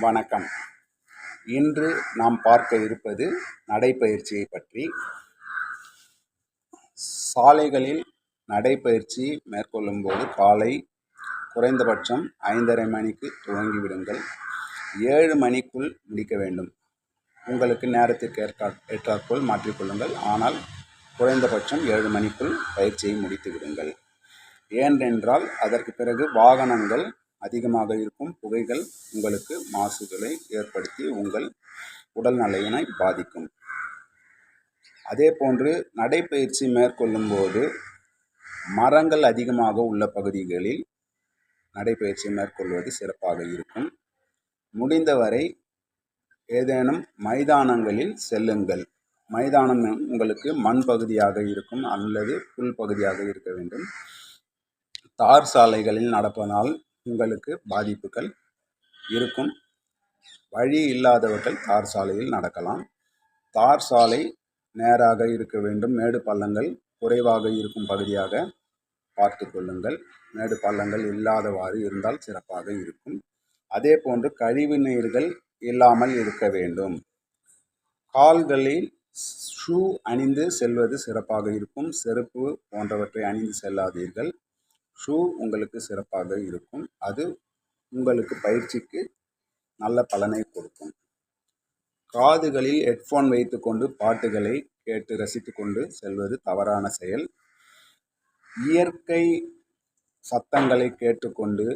வணக்கம். இன்று நாம் பார்க்க இருப்பது நடைப்பயிற்சியை பற்றி. சாலைகளில் நடைப்பயிற்சி மேற்கொள்ளும் போது காலை குறைந்தபட்சம் ஐந்தரை மணிக்கு துவங்கிவிடுங்கள். ஏழு மணிக்குள் முடிக்க வேண்டும். உங்களுக்கு நேரத்திற்கு ஏற்கா ஏற்றாற்போல் மாற்றிக்கொள்ளுங்கள். ஆனால் குறைந்தபட்சம் ஏழு மணிக்குள் பயிற்சியை முடித்து விடுங்கள் ஏனென்றால் அதற்கு பிறகு வாகனங்கள் அதிகமாக இருக்கும் புகைகள் உங்களுக்கு மாசுகளை ஏற்படுத்தி உங்கள் உடல் நலையினை பாதிக்கும். அதே போன்று நடைப்பயிற்சி மேற்கொள்ளும் போது மரங்கள் அதிகமாக உள்ள பகுதிகளில் நடைப்பயிற்சி மேற்கொள்வது சிறப்பாக இருக்கும். முடிந்தவரை ஏதேனும் மைதானங்களில் செல்லுங்கள். மைதானம் உங்களுக்கு மண் பகுதியாக இருக்கும் அல்லது புல் பகுதியாக இருக்க வேண்டும். தார் சாலைகளில் நடப்பதால் உங்களுக்கு பாதிப்புகள் இருக்கும். வழி இல்லாதவர்கள் தார் சாலையில் நடக்கலாம். தார் சாலை நேராக இருக்க வேண்டும். மேடு பள்ளங்கள் குறைவாக இருக்கும் பகுதியாக பார்த்து கொள்ளுங்கள். மேடு பள்ளங்கள் இல்லாதவாறு இருந்தால் சிறப்பாக இருக்கும். அதே போன்று கழிவு நீர்கள் இல்லாமல் இருக்க வேண்டும். கால்களில் ஷூ அணிந்து செல்வது சிறப்பாக இருக்கும். செருப்பு போன்றவற்றை அணிந்து செல்லாதீர்கள். ஷூ உங்களுக்கு சிறப்பாக இருக்கும். அது உங்களுக்கு பயிற்சிக்கு நல்ல பலனை கொடுக்கும். காதுகளில் ஹெட்ஃபோன் வைத்துக்கொண்டு பாட்டுகளை கேட்டு ரசித்து கொண்டு செல்வது தவறான செயல். இயற்கை சத்தங்களை கேட்டுக்கொண்டு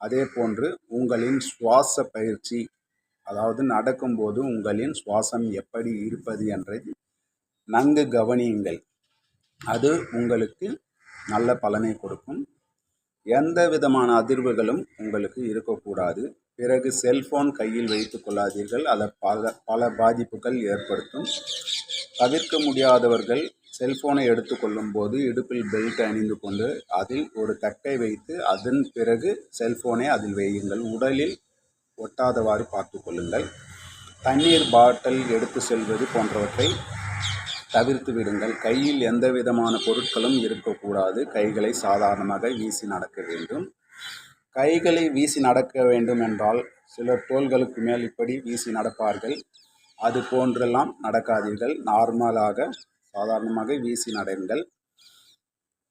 அதே போன்று உங்களின் சுவாச பயிற்சி அதாவது நடக்கும்போது உங்களின் சுவாசம் எப்படி இருப்பது என்றை நன்கு கவனியுங்கள். அது உங்களுக்கு நல்ல பலனை கொடுக்கும். எந்த விதமான அதிர்வுகளும் உங்களுக்கு இருக்கக்கூடாது. பிறகு செல்ஃபோன் கையில் வைத்து கொள்ளாதீர்கள். அதை பல பல பாதிப்புகள் ஏற்படுத்தும். தவிர்க்க முடியாதவர்கள் செல்ஃபோனை எடுத்துக்கொள்ளும் போது இடுப்பில் பெல்ட் அணிந்து கொண்டு அதில் ஒரு தட்டை வைத்து அதன் பிறகு செல்ஃபோனை அதில் வையுங்கள். உடலில் ஒட்டாதவாறு பார்த்து கொள்ளுங்கள். தண்ணீர் பாட்டில் எடுத்து செல்வது போன்றவற்றை தவிர்த்து விடுங்கள். கையில் எந்த விதமான பொருட்களும் இருக்கக்கூடாது. கைகளை சாதாரணமாக வீசி நடக்க வேண்டும். கைகளை வீசி நடக்க வேண்டும் என்றால் சிலர் தோள்களுக்கு மேல் இப்படி வீசி நடப்பார்கள். அது போன்றெல்லாம் நடக்காதீர்கள். நார்மலாக சாதாரணமாக வீசி நடங்கள்.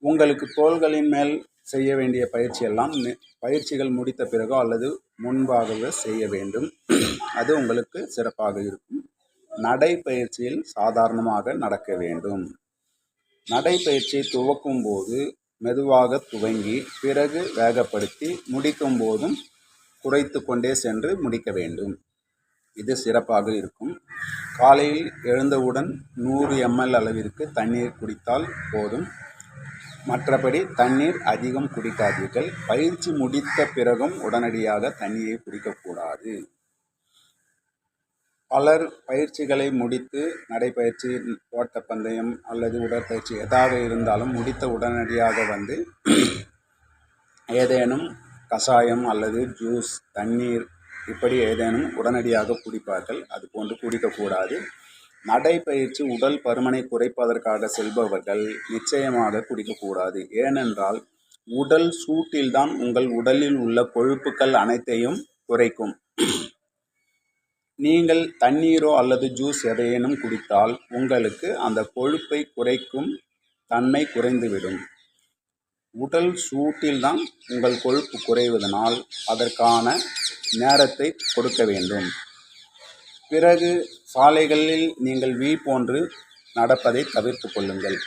உங்களுக்கு தோள்களின் மேல் செய்ய வேண்டிய பயிற்சியெல்லாம் பயிற்சிகள் முடித்த பிறகோ அல்லது முன்பாகவோ செய்ய வேண்டும். அது உங்களுக்கு சிறப்பாக இருக்கும். நடைப்பயிற்சியில் சாதாரணமாக நடக்க வேண்டும். நடைப்பயிற்சியை துவக்கும் போது மெதுவாக துவங்கி பிறகு வேகப்படுத்தி முடிக்கும் போதும் குறைத்து கொண்டே சென்று முடிக்க வேண்டும். இது சிறப்பாக இருக்கும். காலையில் எழுந்தவுடன் நூறு எம்எல் அளவிற்கு தண்ணீர் குடித்தால் போதும். மற்றபடி தண்ணீர் அதிகம் குடிக்காதீர்கள். பயிற்சி முடித்த பிறகும் உடனடியாக தண்ணீரை குடிக்கக்கூடாது. பலர் பயிற்சிகளை முடித்து நடைப்பயிற்சி ஓட்டப்பந்தயம் அல்லது உடற்பயிற்சி எதாக இருந்தாலும் முடித்த உடனடியாக வந்து ஏதேனும் கஷாயம் அல்லது ஜூஸ் தண்ணீர் இப்படி ஏதேனும் உடனடியாக குடிப்பார்கள். அது போன்று குடிக்கக்கூடாது. நடைப்பயிற்சி உடல் பருமனை குறைப்பதற்காக செல்பவர்கள் நிச்சயமாக குடிக்கக்கூடாது. ஏனென்றால் உடல் சூட்டில்தான் உங்கள் உடலில் உள்ள கொழுப்புக்கள் அனைத்தையும் குறைக்கும். நீங்கள் தண்ணீரோ அல்லது ஜூஸ் எதையேனும் குடித்தால் உங்களுக்கு அந்த கொழுப்பை குறைக்கும் தன்மை குறைந்துவிடும். உடல் சூட்டில்தான் உங்கள் கொழுப்பு குறைவதனால் அதற்கான நேரத்தை கொடுக்க வேண்டும். பிறகு சாலைகளில் நீங்கள் வீ போன்று நடப்பதை தவிர்த்து கொள்ளுங்கள்.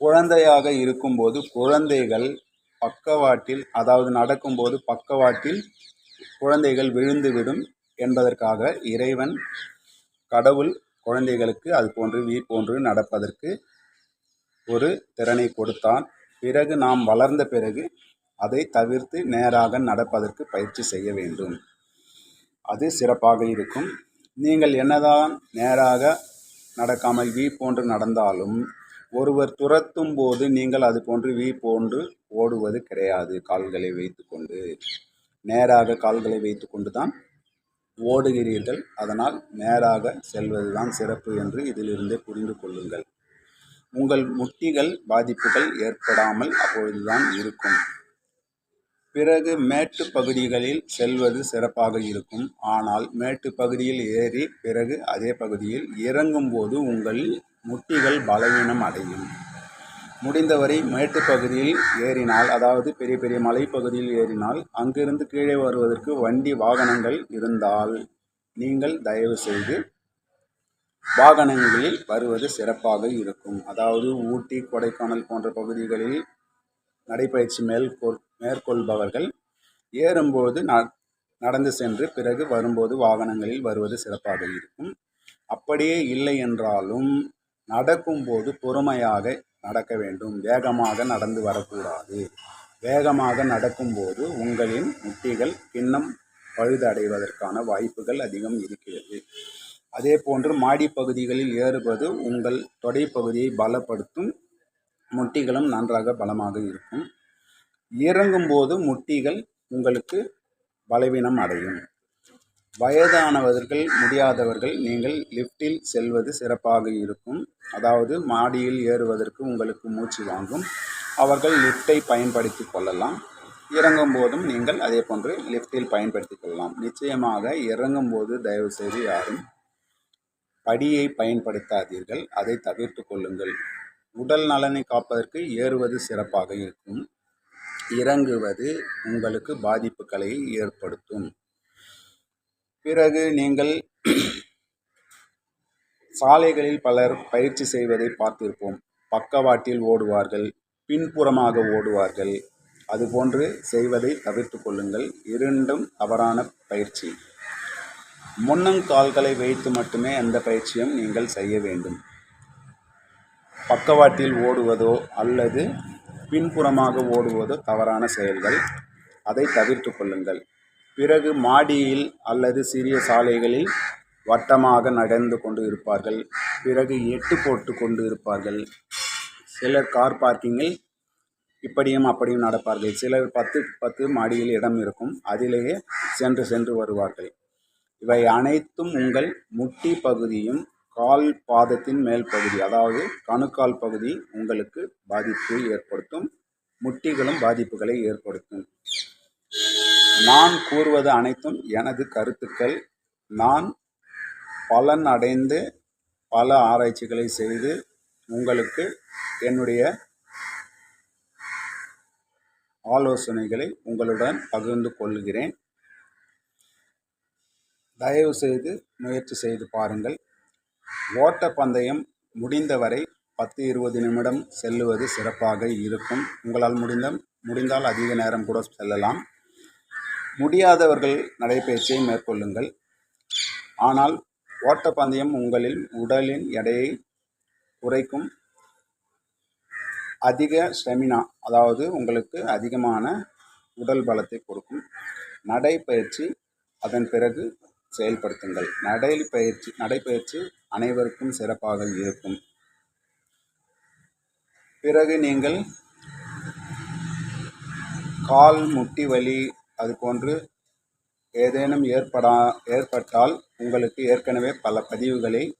குழந்தையாக இருக்கும்போது குழந்தைகள் பக்கவாட்டில் அதாவது நடக்கும்போது பக்கவாட்டில் குழந்தைகள் விழுந்துவிடும். என்பதற்காக இறைவன் கடவுள் குழந்தைகளுக்கு அது போன்று வீ போன்று நடப்பதற்கு ஒரு திறனை கொடுத்தான். பிறகு நாம் வளர்ந்த பிறகு அதை தவிர்த்து நேராக நடப்பதற்கு பயிற்சி செய்ய வேண்டும். அது சிறப்பாக இருக்கும். நீங்கள் என்னதான் நேராக நடக்காமல் வீ போன்று நடந்தாலும் ஒருவர் துரத்தும் போது நீங்கள் அது போன்று வீ போன்று ஓடுவது கிடையாது. கால்களை வைத்துக்கொண்டு நேராக கால்களை வைத்துக்கொண்டு தான் ஓடுகிறீர்கள். அதனால் நேராக செல்வதுதான் சிறப்பு என்று இதிலிருந்தே புரிந்து கொள்ளுங்கள். உங்கள் முட்டிகள் பாதிப்புகள் ஏற்படாமல் அப்பொழுதுதான் இருக்கும். பிறகு மேட்டு பகுதிகளில் செல்வது சிறப்பாக இருக்கும். ஆனால் மேட்டு பகுதியில் ஏறி பிறகு அதே பகுதியில் இறங்கும்போது உங்கள் முட்டிகள் பலவீனம் அடையும். முடிந்தவரை மேட்டு பகுதியில் ஏறினால் அதாவது பெரிய பெரிய மலைப்பகுதியில் ஏறினால் அங்கிருந்து கீழே வருவதற்கு வண்டி வாகனங்கள் இருந்தால் நீங்கள் தயவு செய்து வாகனங்களில் வருவது சிறப்பாக இருக்கும். அதாவது ஊட்டி கொடைக்கானல் போன்ற பகுதிகளில் நடைப்பயிற்சி மேற்கொள் மேற்கொள்பவர்கள் ஏறும்போது ந நடந்து சென்று பிறகு வரும்போது வாகனங்களில் வருவது சிறப்பாக இருக்கும். அப்படியே இல்லை என்றாலும் நடக்கும்போது பொறுமையாக நடக்க வேண்டும். வேகமாக நடந்து வரக்கூடாது. வேகமாக நடக்கும்போது உங்களின் முட்டிகள் பின்னம் பழுதடைவதற்கான வாய்ப்புகள் அதிகம் இருக்கிறது. அதே போன்று மாடி பகுதிகளில் ஏறுவது உங்கள் தொடைப்பகுதியை பலப்படுத்தும் முட்டிகளும் நன்றாக பலமாக இருக்கும். இறங்கும்போது முட்டிகள் உங்களுக்கு பலவீனம் அடையும். வயதானவர்கள் முடியாதவர்கள் நீங்கள் லிஃப்ட்டில் செல்வது சிறப்பாக இருக்கும். அதாவது மாடியில் ஏறுவதற்கு உங்களுக்கு மூச்சு வாங்கும். அவர்கள் லிஃப்ட்டை பயன்படுத்தி கொள்ளலாம். இறங்கும் போதும் நீங்கள் அதே போன்று லிஃப்ட்டில் பயன்படுத்தி கொள்ளலாம். நிச்சயமாக இறங்கும் போது தயவுசெய்து யாரும் படியை பயன்படுத்தாதீர்கள். அதை தவிர்த்து கொள்ளுங்கள். உடல் நலனை காப்பதற்கு ஏறுவது சிறப்பாக இருக்கும். இறங்குவது உங்களுக்கு பாதிப்புகளை ஏற்படுத்தும். பிறகு நீங்கள் சாலைகளில் பலர் பயிற்சி செய்வதை பார்த்திருப்போம். பக்கவாட்டில் ஓடுவார்கள் பின்புறமாக ஓடுவார்கள். அதுபோன்று செய்வதை தவிர்த்து கொள்ளுங்கள். இரண்டும் தவறான பயிற்சி. முன்னங்கால்களை வைத்து மட்டுமே அந்த பயிற்சியும் நீங்கள் செய்ய வேண்டும். பக்கவாட்டில் ஓடுவதோ அல்லது பின்புறமாக ஓடுவதோ தவறான செயல்கள். அதை தவிர்த்து கொள்ளுங்கள். பிறகு மாடியில் அல்லது சிறிய சாலைகளில் வட்டமாக நடந்து கொண்டு இருப்பார்கள். பிறகு எட்டு போட்டு கொண்டு இருப்பார்கள். சிலர் கார் பார்க்கிங்கில் இப்படியும் அப்படியும் நடப்பார்கள். சிலர் பத்து பத்து மாடியில் இடம் இருக்கும். அதிலேயே சென்று சென்று வருவார்கள். இவை அனைத்தும் உங்கள் முட்டி பகுதியும் கால் பாதத்தின் மேல் பகுதி அதாவது கணுக்கால் பகுதி உங்களுக்கு பாதிப்பு ஏற்படுத்தும் முட்டிகளும் பாதிப்புகளை ஏற்படுத்தும். நான் கூறுவது அனைத்தும் எனது கருத்துக்கள். நான் பலன் அடைந்து பல ஆராய்ச்சிகளை செய்து உங்களுக்கு என்னுடைய ஆலோசனைகளை உங்களுடன் பகிர்ந்து கொள்கிறேன். தயவுசெய்து முயற்சி செய்து பாருங்கள். ஓட்டப்பந்தயம் முடிந்தவரை பத்து இருபது நிமிடம் செல்லுவது சிறப்பாக இருக்கும். உங்களால் முடிந்த முடிந்தால் அதிக நேரம் கூட செல்லலாம். முடியாதவர்கள் நடைப்பயிற்சியை மேற்கொள்ளுங்கள். ஆனால் ஓட்டப்பந்தயம் உங்களில் உடலின் எடையை குறைக்கும் அதிக ஸ்டெமினா அதாவது உங்களுக்கு அதிகமான உடல் பலத்தை கொடுக்கும் நடைப்பயிற்சி அதன் பிறகு செயல்படுத்துங்கள். நடைப்பயிற்சி நடைப்பயிற்சி அனைவருக்கும் சிறப்பாக இருக்கும். பிறகு நீங்கள் கால் முட்டி வலி அது போன்று ஏதேனும் ஏற்படா ஏற்பட்டால் உங்களுக்கு ஏற்கனவே பல பதிவுகளை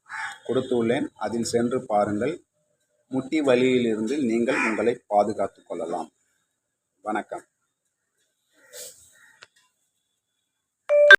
கொடுத்துள்ளேன். அதில் சென்று பாருங்கள். முட்டி வலியிலிருந்து நீங்கள் உங்களை பாதுகாத்து கொள்ளலாம். வணக்கம்.